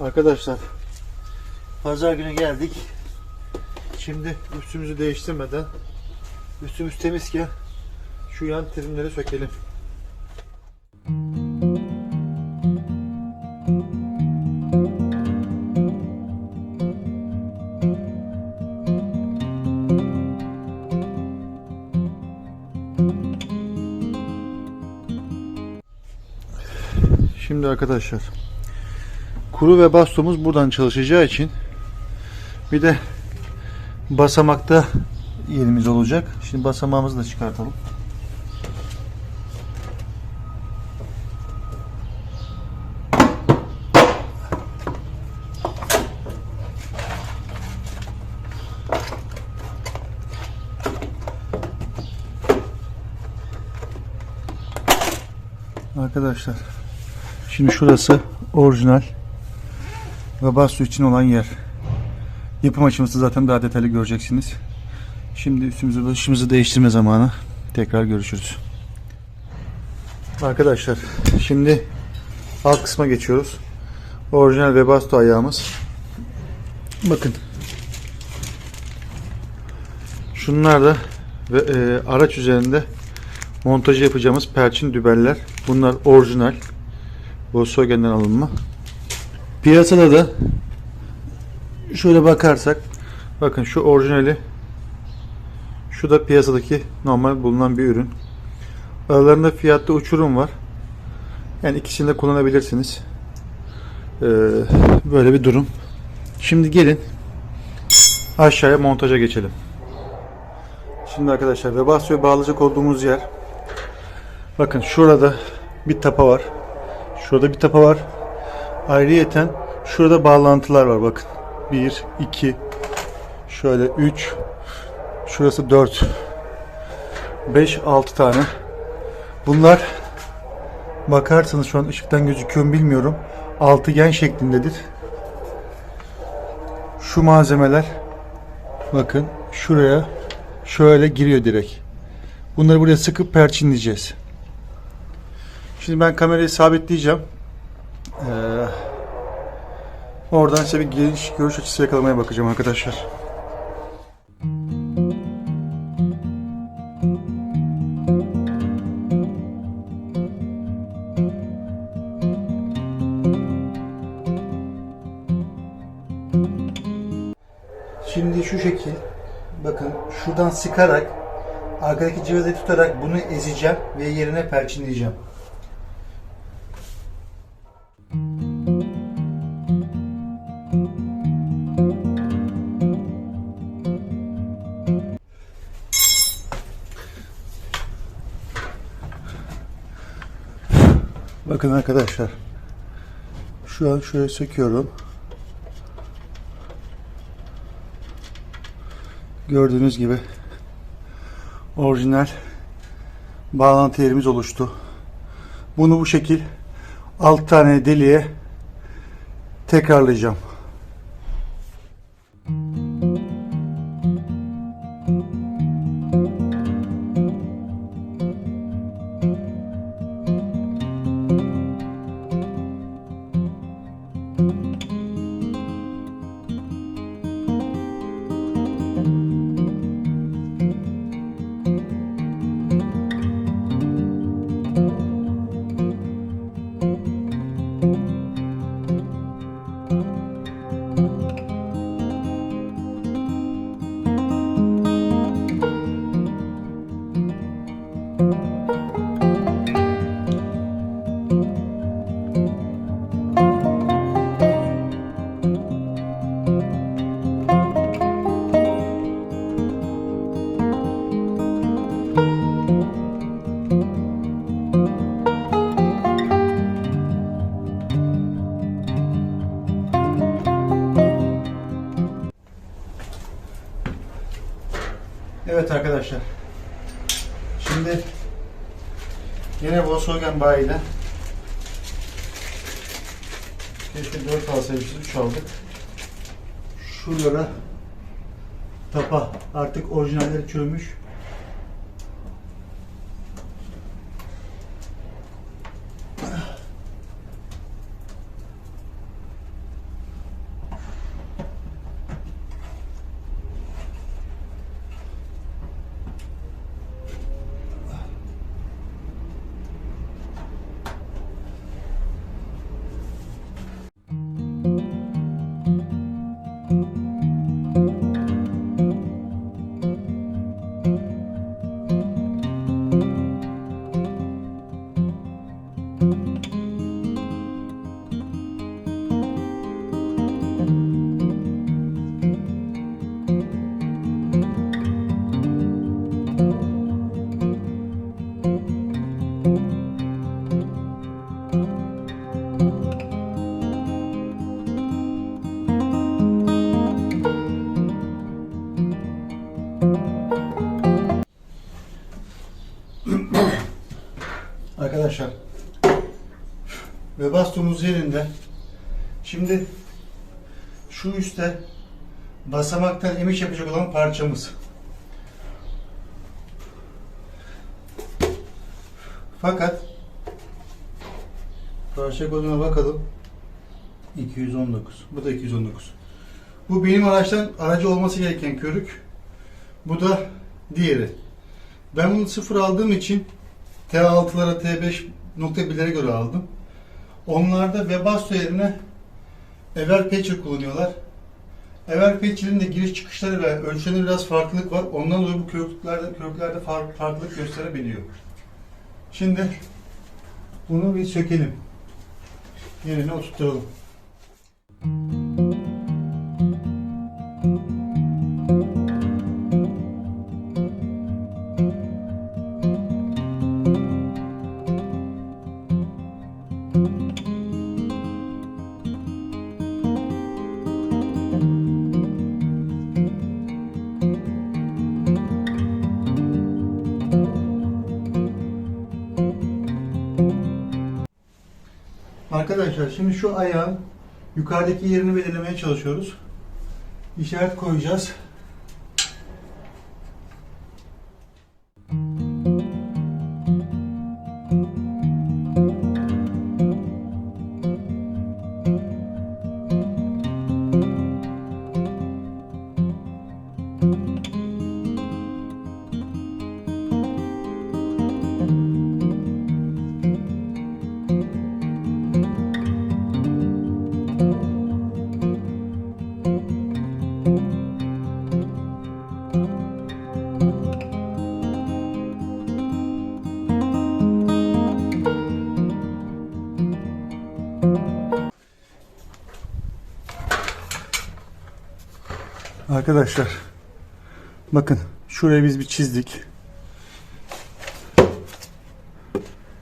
Arkadaşlar pazar günü geldik. Şimdi üstümüzü değiştirmeden üstümüz temizken şu yan terimleri sökelim. Şimdi arkadaşlar kuru ve bastomuz buradan çalışacağı için bir de basamakta yerimiz olacak. Şimdi basamağımızı da çıkartalım. Arkadaşlar şimdi şurası orijinal ve basto için olan yer. Yapım aşamasını zaten daha detaylı göreceksiniz. Şimdi üstümüzü başımızı değiştirme zamanı. Tekrar görüşürüz. Arkadaşlar şimdi alt kısma geçiyoruz. Orijinal ve basto ayağımız. Bakın. Şunlar da ve e, araç üzerinde montajı yapacağımız perçin dübeller. Bunlar orijinal. Volkswagen'den alınma. Piyasada da şöyle bakarsak bakın şu orijinali şu da piyasadaki normal bulunan bir ürün. Aralarında fiyatta uçurum var. Yani ikisini de kullanabilirsiniz. Ee, böyle bir durum. Şimdi gelin aşağıya montaja geçelim. Şimdi arkadaşlar Webasto'ya bağlayacak olduğumuz yer bakın şurada bir tapa var. Şurada bir tapa var. Ayrıyeten şurada bağlantılar var bakın. 1, 2, şöyle 3, şurası 4, 5, 6 tane. Bunlar bakarsanız şu an ışıktan gözüküyor mu bilmiyorum. Altıgen şeklindedir. Şu malzemeler bakın şuraya şöyle giriyor direkt. Bunları buraya sıkıp perçinleyeceğiz. Şimdi ben kamerayı sabitleyeceğim. Ee, oradan size bir geniş görüş açısı yakalamaya bakacağım arkadaşlar. Şimdi şu şekil bakın şuradan sıkarak arkadaki cihazı tutarak bunu ezeceğim ve yerine perçinleyeceğim. Bakın arkadaşlar. Şu an şöyle söküyorum. Gördüğünüz gibi orijinal bağlantı yerimiz oluştu. Bunu bu şekil 6 tane deliğe tekrarlayacağım. Volkswagen bayiden keşke 4 alsaymışız 3 aldık. Şuralara tapa artık orijinalleri çürümüş. Basamaktan emiş yapacak olan parçamız. Fakat parça koduna bakalım. 219. Bu da 219. Bu benim araçtan aracı olması gereken körük. Bu da diğeri. Ben bunu sıfır aldığım için T6'lara T5.1'lere göre aldım. Onlarda Webasto yerine Everpatcher kullanıyorlar. Everpatcher'in de giriş çıkışları ve ölçülerinde biraz farklılık var. Ondan dolayı bu körüklerde far- farklılık gösterebiliyor. Şimdi bunu bir sökelim. Yerine oturtalım. Arkadaşlar şimdi şu ayağın yukarıdaki yerini belirlemeye çalışıyoruz. İşaret koyacağız. Arkadaşlar bakın şuraya biz bir çizdik.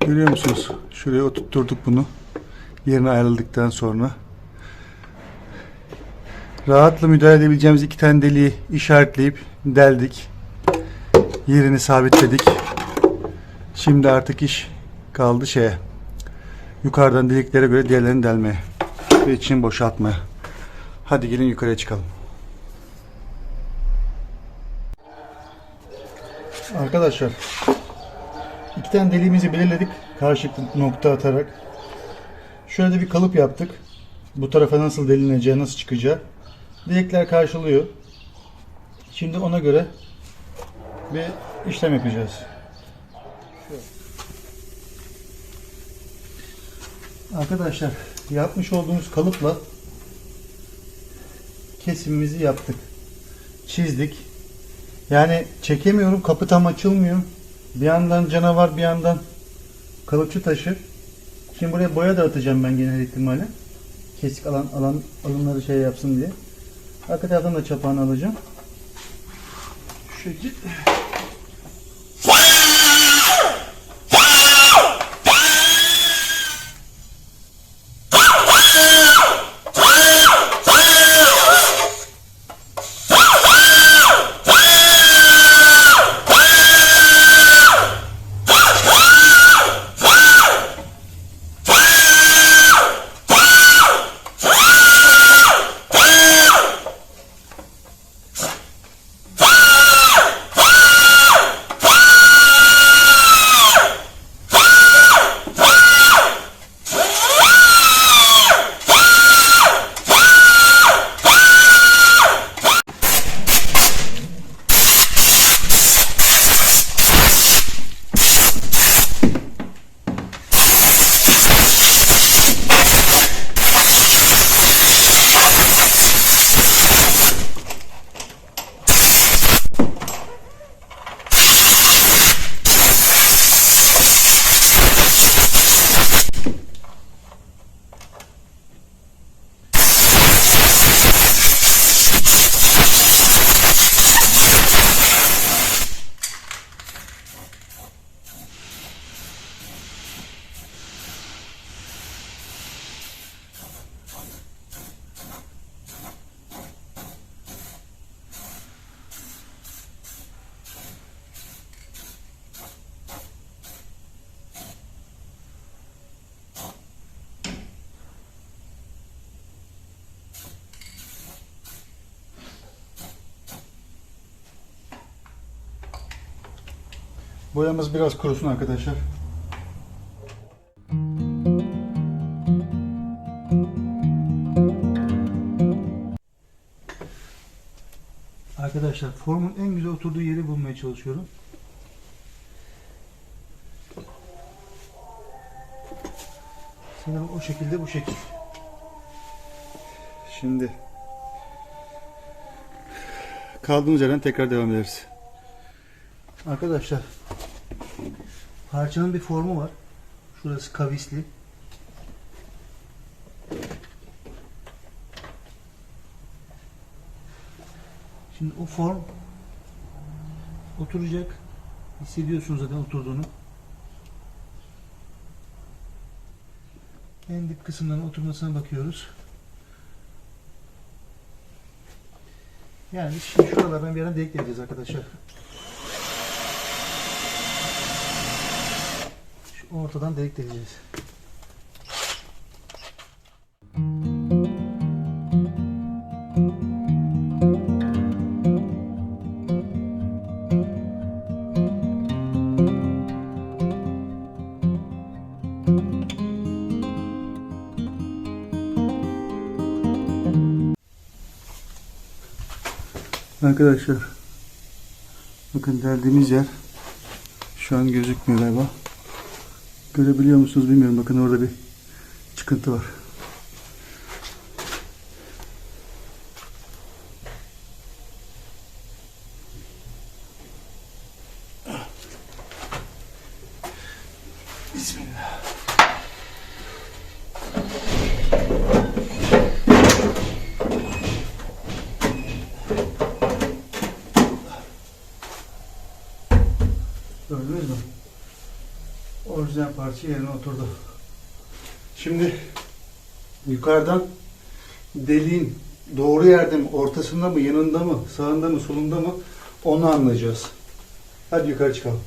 Görüyor musunuz? Şuraya oturtturduk bunu. Yerine ayrıldıktan sonra. Rahatla müdahale edebileceğimiz iki tane deliği işaretleyip deldik. Yerini sabitledik. Şimdi artık iş kaldı şeye. Yukarıdan deliklere göre diğerlerini delmeye. Ve içini boşaltmaya. Hadi gelin yukarıya çıkalım. Arkadaşlar iki tane deliğimizi belirledik karşılıklı nokta atarak. Şöyle bir kalıp yaptık. Bu tarafa nasıl delineceği, nasıl çıkacağı. Delikler karşılıyor. Şimdi ona göre bir işlem yapacağız. Arkadaşlar yapmış olduğumuz kalıpla kesimimizi yaptık. Çizdik. Yani çekemiyorum. Kapı tam açılmıyor. Bir yandan canavar bir yandan kalıpçı taşı. Şimdi buraya boya da atacağım ben genel ihtimalle. Kesik alan, alan alınları şey yapsın diye. Arka taraftan da çapağını alacağım. Şu şekilde. Boyamız biraz kurusun arkadaşlar. Arkadaşlar formun en güzel oturduğu yeri bulmaya çalışıyorum. Sanırım o şekilde bu şekil. Şimdi kaldığımız yerden tekrar devam ederiz. Arkadaşlar parçanın bir formu var. Şurası kavisli. Şimdi o form oturacak. Hissediyorsunuz zaten oturduğunu. En dip kısımların oturmasına bakıyoruz. Yani şimdi şuralardan bir yerden delik arkadaşlar. Ortadan delik deleceğiz. Arkadaşlar bakın deldiğimiz yer şu an gözükmüyor galiba. Görebiliyor musunuz bilmiyorum. Bakın orada bir çıkıntı var. Bismillah. Gördünüz mü? Orijinal parça yerine oturdu. Şimdi yukarıdan deliğin doğru yerde mi, ortasında mı, yanında mı, sağında mı, solunda mı onu anlayacağız. Hadi yukarı çıkalım.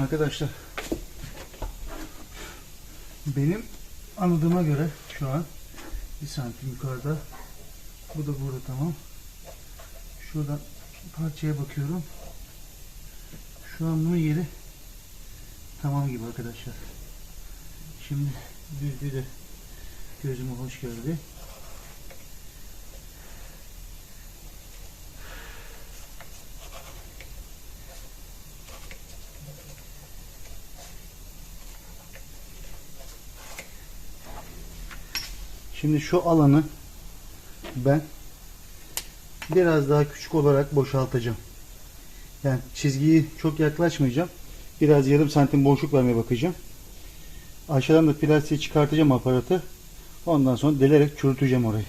Arkadaşlar benim anladığıma göre şu an bir santim yukarıda bu da burada tamam. Şuradan parçaya bakıyorum. Şu an bunun yeri tamam gibi arkadaşlar. Şimdi düzlüğü de gözüme hoş geldi. Şimdi şu alanı ben biraz daha küçük olarak boşaltacağım. Yani çizgiyi çok yaklaşmayacağım. Biraz yarım santim boşluk vermeye bakacağım. Aşağıdan da plastiği çıkartacağım aparatı. Ondan sonra delerek çürüteceğim orayı.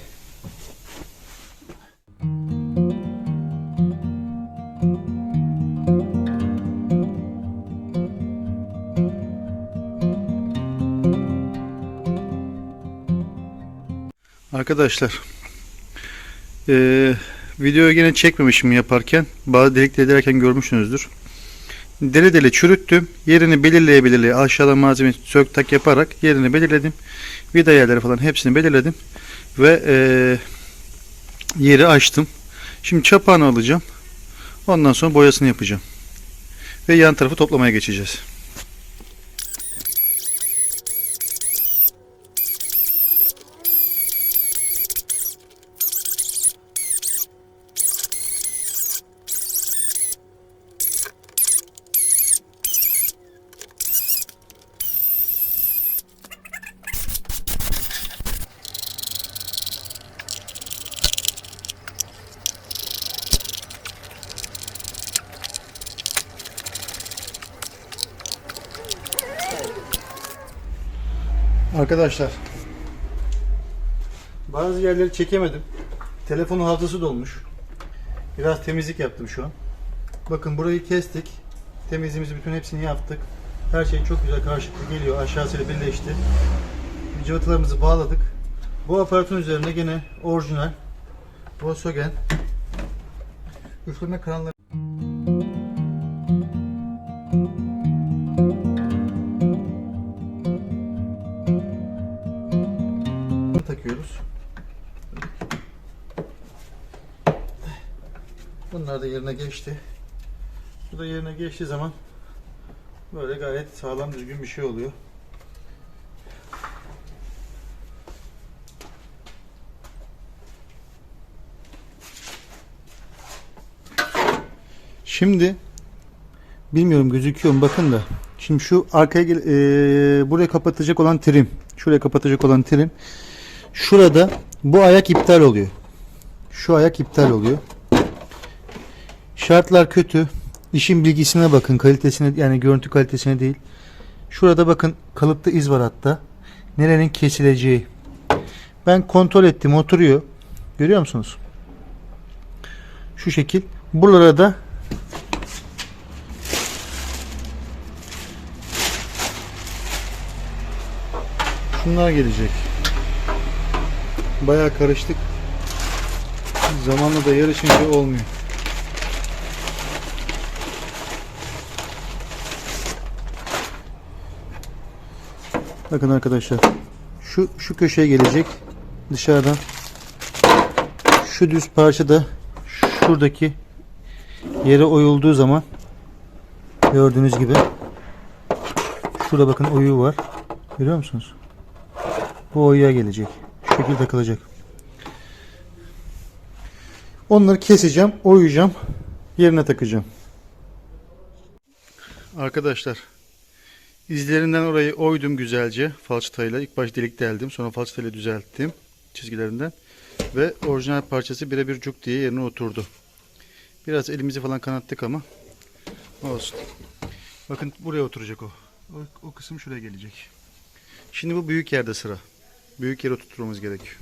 Arkadaşlar eee videoyu yine çekmemişim yaparken bazı delik ederken görmüşsünüzdür. Deli deli çürüttüm. Yerini belirleye belirleye aşağıdan malzeme sök tak yaparak yerini belirledim. Vida yerleri falan hepsini belirledim. Ve eee, yeri açtım. Şimdi çapağını alacağım. Ondan sonra boyasını yapacağım. Ve yan tarafı toplamaya geçeceğiz. Arkadaşlar bazı yerleri çekemedim. Telefonun hafızası dolmuş. Biraz temizlik yaptım şu an. Bakın burayı kestik. Temizliğimizi bütün hepsini yaptık. Her şey çok güzel karşılıklı geliyor. Aşağısıyla birleşti. Cıvatalarımızı bağladık. Bu aparatın üzerine gene orijinal Volkswagen üfleme kanalları yerine geçti. Bu da yerine geçtiği zaman böyle gayet sağlam düzgün bir şey oluyor. Şimdi bilmiyorum gözüküyor mu bakın da. Şimdi şu arkaya eee, buraya kapatacak olan trim. Şuraya kapatacak olan trim. Şurada bu ayak iptal oluyor. Şu ayak iptal oluyor. Şartlar kötü. İşin bilgisine bakın, kalitesine yani görüntü kalitesine değil. Şurada bakın kalıpta iz var hatta. Nerenin kesileceği. Ben kontrol ettim, oturuyor. Görüyor musunuz? Şu şekil. Buralara da şunlar gelecek. Bayağı karıştık. Zamanla da yarışınca olmuyor. Bakın arkadaşlar. Şu şu köşeye gelecek dışarıdan. Şu düz parça da şuradaki yere oyulduğu zaman gördüğünüz gibi şurada bakın oyuğu var. Görüyor musunuz? Bu oyuğa gelecek. Şu şekilde takılacak. Onları keseceğim, oyacağım, yerine takacağım. Arkadaşlar, izlerinden orayı oydum güzelce falçatayla. İlk baş delik deldim, sonra falçatayla düzelttim çizgilerinden. Ve orijinal parçası birebir cuk diye yerine oturdu. Biraz elimizi falan kanattık ama olsun. Bakın buraya oturacak o. O, o kısım şuraya gelecek. Şimdi bu büyük yerde sıra. Büyük yere oturtmamız gerekiyor.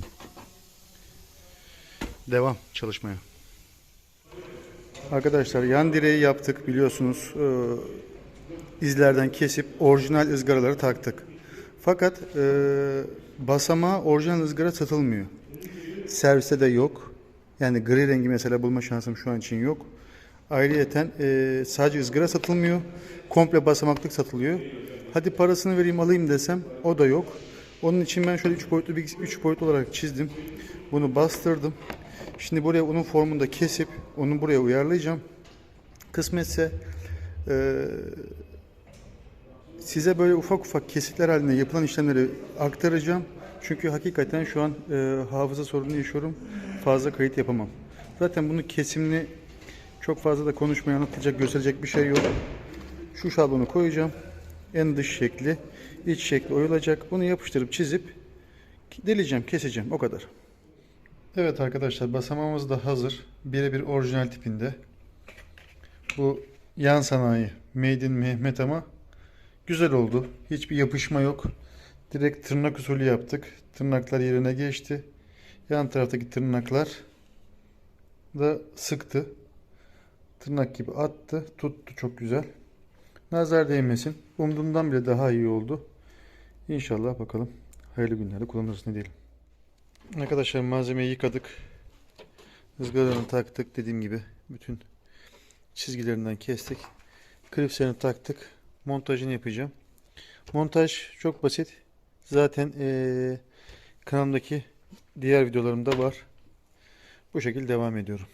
Devam çalışmaya. Arkadaşlar yan direği yaptık biliyorsunuz. Ee, izlerden kesip orijinal ızgaraları taktık. Fakat e, basamağa orijinal ızgara satılmıyor. Serviste de yok. Yani gri rengi mesela bulma şansım şu an için yok. Ayrıyeten e, sadece ızgara satılmıyor. Komple basamaklık satılıyor. Hadi parasını vereyim alayım desem o da yok. Onun için ben şöyle 3 boyutlu bir 3 boyutlu olarak çizdim. Bunu bastırdım. Şimdi buraya onun formunda kesip onu buraya uyarlayacağım. Kısmetse e, size böyle ufak ufak kesitler halinde yapılan işlemleri aktaracağım. Çünkü hakikaten şu an e, hafıza sorunu yaşıyorum. Fazla kayıt yapamam. Zaten bunu kesimli çok fazla da konuşmaya anlatacak, gösterecek bir şey yok. Şu şablonu koyacağım. En dış şekli, iç şekli oyulacak. Bunu yapıştırıp çizip deleceğim, keseceğim. O kadar. Evet arkadaşlar basamağımız da hazır. Birebir orijinal tipinde. Bu yan sanayi Made in Mehmet ama güzel oldu. Hiçbir yapışma yok. Direkt tırnak usulü yaptık. Tırnaklar yerine geçti. Yan taraftaki tırnaklar da sıktı. Tırnak gibi attı. Tuttu çok güzel. Nazar değmesin. Umduğumdan bile daha iyi oldu. İnşallah bakalım. Hayırlı günlerde kullanırız ne diyelim. Arkadaşlar malzemeyi yıkadık. Izgaralarını taktık dediğim gibi. Bütün çizgilerinden kestik. Klipslerini taktık. Montajını yapacağım. Montaj çok basit. Zaten eee kanalımdaki diğer videolarımda var. Bu şekilde devam ediyorum.